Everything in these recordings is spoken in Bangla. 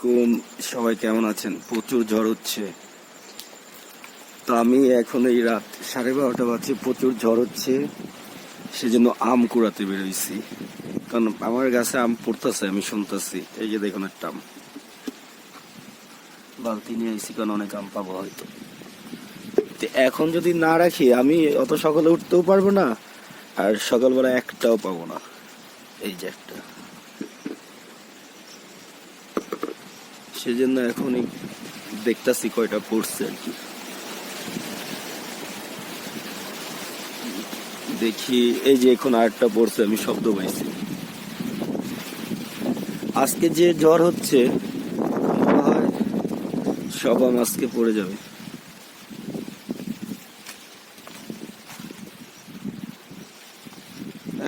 কুম সবাই কেমন আছেন? প্রচুর ঝড় হচ্ছে। তো আমি এখন এই রাত সাড়ে বারোটা বাজছে প্রচুর ঝড় হচ্ছে। সেজন্য আম কুড়াতে বেরোইছি। কারণ আমার গাছে আম পড়তেছে, আমি শুনতেছি। এই যে দেখুন একটা আম। বালতি নিয়ে আইসি কারণ অনেক আম পাবো হয়তো। এখন যদি না রাখি, আমি অত সকালে উঠতেও পারব না, আর সকালবেলা একটাও পাবো না। এই যে একটা। সেজন্য এখনই দেখতাছি কয়টা পড়ছে আর কি। দেখি, এই যে এখন আরেকটা পড়ছে, আমি শব্দ পাইছি। আজকে যে জ্বর হচ্ছে সব আম আজকে পড়ে যাবে।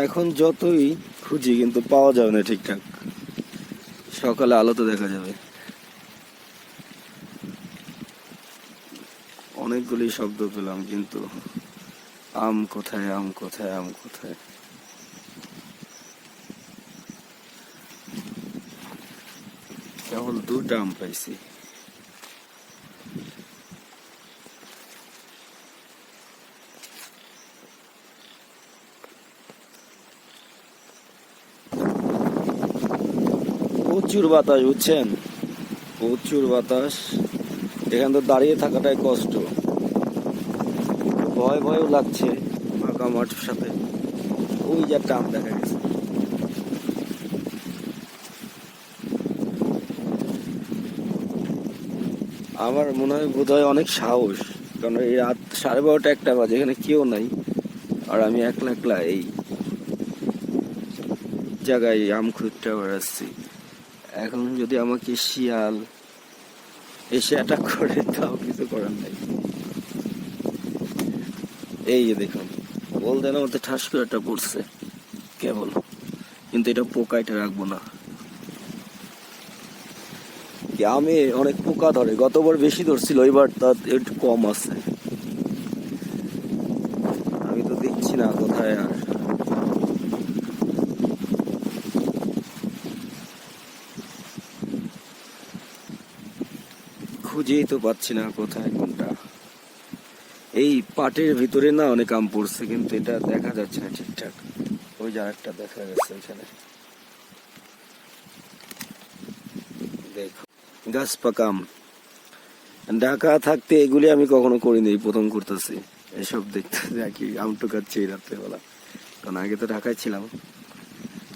এখন যতই খুঁজি, কিন্তু পাওয়া যাবে না ঠিকঠাক। সকালে আলোতে দেখা যাবে। অনেকগুলি শব্দ পেলাম, কিন্তু আম কোথায় আম কোথায় আম কোথায়? কেবল দুটা আম পাইছি। প্রচুর বাতাস, বুঝছেন? প্রচুর বাতাস। এখান তো দাঁড়িয়ে থাকাটাই কষ্ট। ভয় ভয়ও লাগছে। ফাঁকা মাঠের সাথে। ওই যে একটা আম দেখা গেছে। আমার মনে হয় বোধ হয় অনেক সাহস কারণ এই রাত সাড়ে বারোটা একটা বাজে এখানে কেউ নাই আর আমি একলা একলা এই জায়গায় আম খুঁজতে বেড়াচ্ছি এখন যদি আমাকে শিয়াল এসে অ্যাটাক করে তাও কিছু করার নাই। এই দেখুন বলতে না মধ্যে ঠাস করে একটা পড়ছে, কেবল। কিন্তু এটা পোকা এটা রাখব না। আমে অনেক পোকা ধরে, গতবার বেশি ধরছিল, এবার তার একটু কম আছে। আমি তো দেখছি না কোথায় আর। খুঁজেই তো পাচ্ছি না কোথায় কোনটা। এই পাটের ভিতরে না অনেক আম পড়ছে, কিন্তু এটা দেখা যাচ্ছে না ঠিকঠাক। ওই যে একটা দেখা গেছে এখানে। দেখো, গাছ পাকা আম। ঢাকা থাকতে এগুলি আমি কখনো করিনি প্রথম করতেছি। এসব দেখতে দেখি, আম টুকাচ্ছি রাত্রেবেলা। কারণ আগে তো ঢাকায় ছিলাম।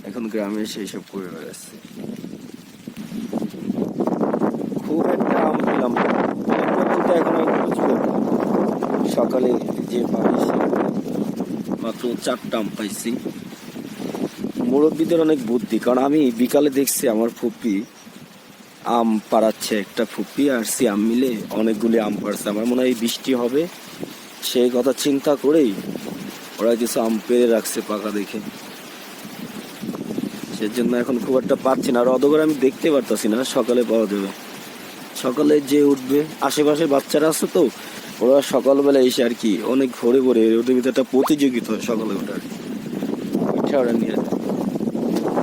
এখন গ্রামে এসে এইসব করে বেড়াচ্ছি খুব একটা আম পেলাম না। পরবর্তীতে এখন আমি বুঝব সকালে যে পাইছি মাত্র চারটা আম পাইছি। মুরব্বীদের অনেক বুদ্ধি কারণ আমি বিকালে দেখছি আমার ফুপি আম পাড়াচ্ছে একটা ফুপি আর সে আম মিলে অনেকগুলি আম পাড়ছে আমার মনে হয় বৃষ্টি হবে সেই কথা চিন্তা করেই ওরা কিছু আম পেরে রাখছে পাকা দেখে। সেজন্য এখন খুব একটা পাচ্ছি না আর অদগর আমি দেখতে পারতাছি না সকালে পাওয়া যাবে। সকালে যে উঠবে আশেপাশে বাচ্চারা আছে তো ওরা সকালবেলা এসে আর কি অনেক ঘরে ঘরে ওদের ভিতরে একটা প্রতিযোগিতা সকালে কি পিঠা ওরা নিয়ে।